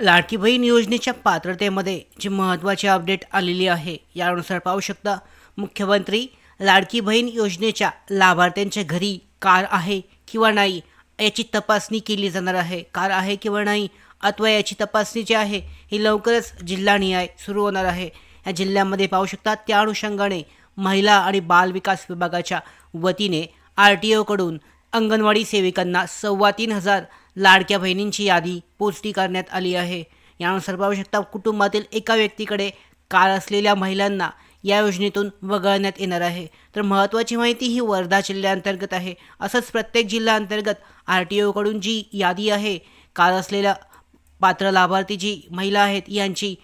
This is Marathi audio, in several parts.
लाडकी बहीण योजनेच्या पात्रतेमध्ये जी महत्त्वाची अपडेट आलेली आहे यानुसार पाहू शकता मुख्यमंत्री लाडकी बहीण योजनेच्या लाभार्थ्यांच्या घरी कार आहे किंवा नाही याची तपासणी केली जाणार आहे. कार आहे किंवा नाही अथवा याची तपासणी जी आहे ही लवकरच जिल्हानिहाय सुरू होणार आहे. या जिल्ह्यामध्ये पाहू शकता त्या अनुषंगाने महिला आणि बाल विकास विभागाच्या वतीने आर टी ओकडून अंगणवाडी सेविकांना सव्वा तीन हजार लाडक्या बहिणींची यादी पोस्टी करण्यात आली आहे. यानुसार पाहू शकता कुटुंबातील एका व्यक्तीकडे कार असलेल्या महिलांना या योजनेतून वगळण्यात येणार आहे. तर महत्त्वाची माहिती ही वर्धा जिल्ह्याअंतर्गत आहे. असंच प्रत्येक जिल्ह्याअंतर्गत आर टी ओकडून जी यादी आहे कार असलेल्या पात्र लाभार्थी जी महिला आहेत यांची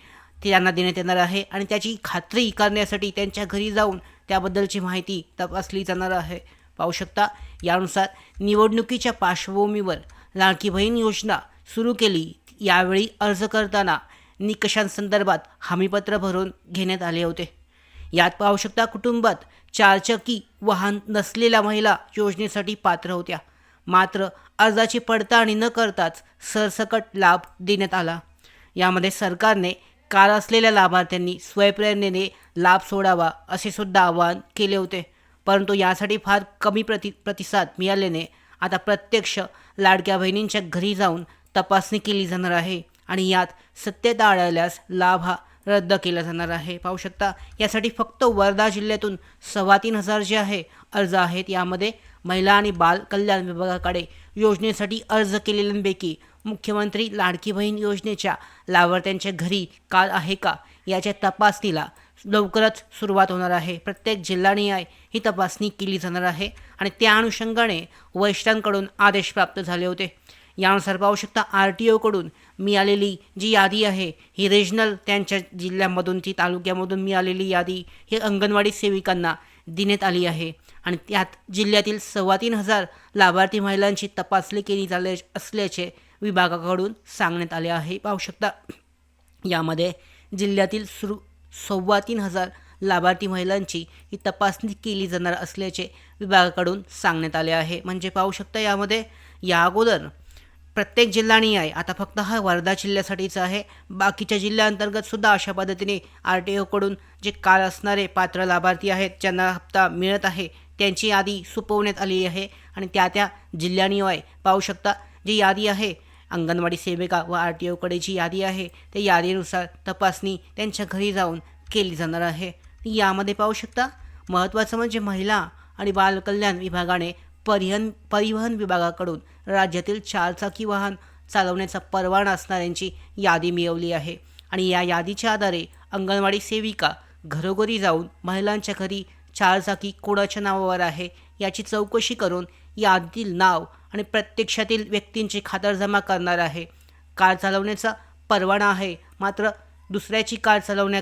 ती त्यांना देण्यात येणार आहे आणि त्याची खात्री करण्यासाठी त्यांच्या घरी जाऊन त्याबद्दलची माहिती तपासली जाणार आहे. पाहू शकता यानुसार निवडणुकीच्या पार्श्वभूमीवर लाडकी बहीण योजना सुरू केली. यावेळी अर्ज करताना निकषांसंदर्भात हमीपत्र भरून घेण्यात आले होते. यात पाहू शकता कुटुंबात चारचाकी वाहन नसलेल्या महिला योजनेसाठी पात्र होत्या. मात्र अर्जाची पडताळणी न करताच सरसकट लाभ देण्यात आला. यामध्ये सरकारने कार असलेल्या लाभार्थ्यांनी स्वयंप्रेरणेने लाभ सोडावा असे सुद्धा आवाहन केले होते. परंतु यासाठी फार कमी प्रति प्रतिसाद मिळाल्याने आता प्रत्यक्ष लाडक्या बहिणींच्या घरी जाऊन तपासणी केली जाणार आहे आणि यात सत्यता आढळल्यास लाभ हा रद्द केला जाणार आहे. पाहू शकता यासाठी फक्त वर्धा जिल्ह्यातून सव्वा तीन हजार जे आहे अर्ज आहेत. यामध्ये महिला आणि बाल कल्याण विभागाकडे योजनेसाठी अर्ज केलेल्यांपैकी मुख्यमंत्री लाडकी बहीण योजनेच्या लाभार्थ्यांच्या घरी काल आहे का? याच्या तपासणीला लवकरच सुरुवात होणार आहे. प्रत्येक जिल्हानिहाय ही तपासणी केली जाणार आहे आणि त्या अनुषंगाने वरिष्ठांकडून आदेश प्राप्त झाले होते. यानुसार पाहू शकता आर टी ओकडून मिळालेली जी यादी आहे ही रिजनल त्यांच्या जिल्ह्यामधून ती तालुक्यामधून मिळालेली यादी ही अंगणवाडी सेविकांना देण्यात आली आहे. आणि त्यात जिल्ह्यातील सव्वा तीन हजार लाभार्थी महिलांची तपासणी केली झाले असल्याचे विभागाकडून सांगण्यात आले आहे. पाहू शकता यामध्ये जिल्ह्यातील सुरू सव्वा तीन हजार लाभार्थी महिलांची ही तपासणी केली जाणार असल्याचे विभागाकडून सांगण्यात आले आहे. म्हणजे पाहू शकता यामध्ये या अगोदर प्रत्येक जिल्हानिहाय आता फक्त हा वर्धा जिल्ह्यासाठीचा आहे बाकीच्या जिल्ह्याअंतर्गत सुद्धा अशा पद्धतीने आर टी ओकडून जे काल असणारे पात्र लाभार्थी आहेत ज्यांना हप्ता मिळत आहे त्यांची यादी सुपवण्यात आली आहे. आणि त्या त्या जिल्हानिहाय पाहू शकता जी यादी आहे अंगणवाडी सेविका व आर टी ओकडे जी यादी आहे त्या यादीनुसार तपासणी त्यांच्या घरी जाऊन केली जाणार आहे. यामध्ये पाहू शकता महत्त्वाचं म्हणजे महिला आणि बालकल्याण विभागाने परिहन परिवहन विभागाकडून राज्यातील चारचाकी वाहन चालवण्याचा परवाना असणाऱ्यांची यादी मिळवली आहे. आणि या यादीच्या आधारे अंगणवाडी सेविका घरोघरी जाऊन महिलांच्या घरी चारचाकी कोणाच्या नावावर आहे याची चौकशी करून यादीतील नाव आणि प्रत्यक्षातील व्यक्तींची खातरजमा करणार आहे. कार चालवण्याचा परवाना आहे. मात्र दुसऱ्याची कार चालवण्या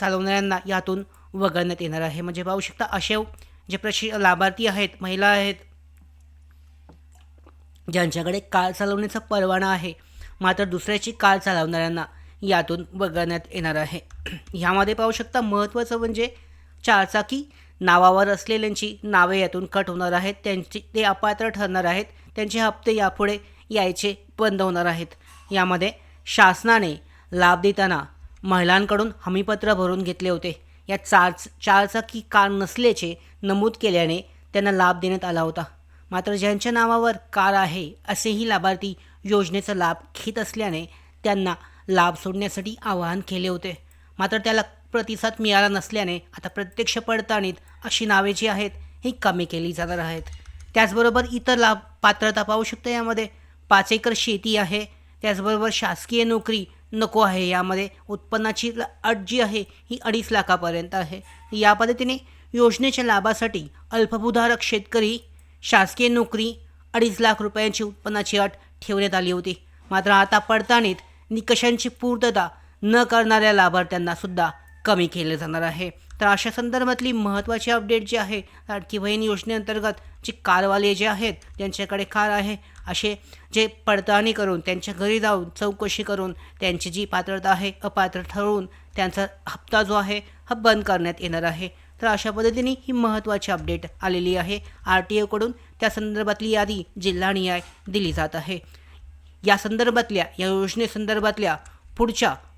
चालवणाऱ्यांना यातून वगळण्यात येणार आहे. म्हणजे पाहू शकता असे जे प्रशि लाभार्थी आहेत महिला आहेत ज्यांच्याकडे कार चालवण्याचा परवाना आहे मात्र दुसऱ्याची कार चालवणाऱ्यांना यातून वगळण्यात येणार आहे. ह्यामध्ये पाहू शकता महत्त्वाचं म्हणजे चारचाकी नावावर असलेल्यांची नावे यातून कट होणार आहेत. त्यांची ते अपात्र ठरणार आहेत. त्यांचे हप्ते यापुढे यायचे बंद होणार आहेत. यामध्ये शासनाने लाभ देताना महिलांकडून हमीपत्र भरून घेतले होते. या चार चारचाकी कार नसल्याचे नमूद केल्याने त्यांना लाभ देण्यात आला होता. मात्र ज्यांच्या नावावर कार आहे असेही लाभार्थी योजनेचा लाभ घेत असल्याने त्यांना लाभ सोडण्यासाठी आवाहन केले होते. मात्र त्याला प्रतिसाद मिळाला नसल्याने आता प्रत्यक्ष पडताळणीत अशी नावे जी आहेत ही कमी केली जाणार आहेत. त्याचबरोबर इतर लाभ पात्रता पाहू शकतो यामध्ये. पाच एकर शेती आहे त्याचबरोबर शासकीय नोकरी नको आहे यामध्ये उत्पन्नाची अट जी आहे ही अडीच लाखापर्यंत आहे. या पद्धतीने योजनेच्या लाभासाठी अल्पभूधारक शेतकरी शासकीय नोकरी अडीच लाख रुपयांची उत्पन्नाची अट ठेवण्यात आली होती. मात्र आता पडताळणीत निकषांची पूर्तता न करणाऱ्या लाभार्थ्यांना सुद्धा कमी केले जाणार आहे. तर अशा संदर्भातली महत्त्वाची अपडेट जी आहे लाडकी बहीण योजनेअंतर्गत जे कारवाले जे आहेत ज्यांच्याकडे कार आहे. असे जे पडताळणी करून त्यांच्या घरी जाऊन चौकशी करून त्यांची जी पात्रता आहे अपात्र ठरवून त्यांचा हप्ता जो आहे हा बंद करण्यात येणार आहे. तर अशा पद्धतीने ही महत्त्वाची अपडेट आलेली आहे. आर टी ओकडून त्या संदर्भातली यादी जिल्हानिहाय दिली जात आहे. या संदर्भातल्या या योजनेसंदर्भातल्या पुढच्या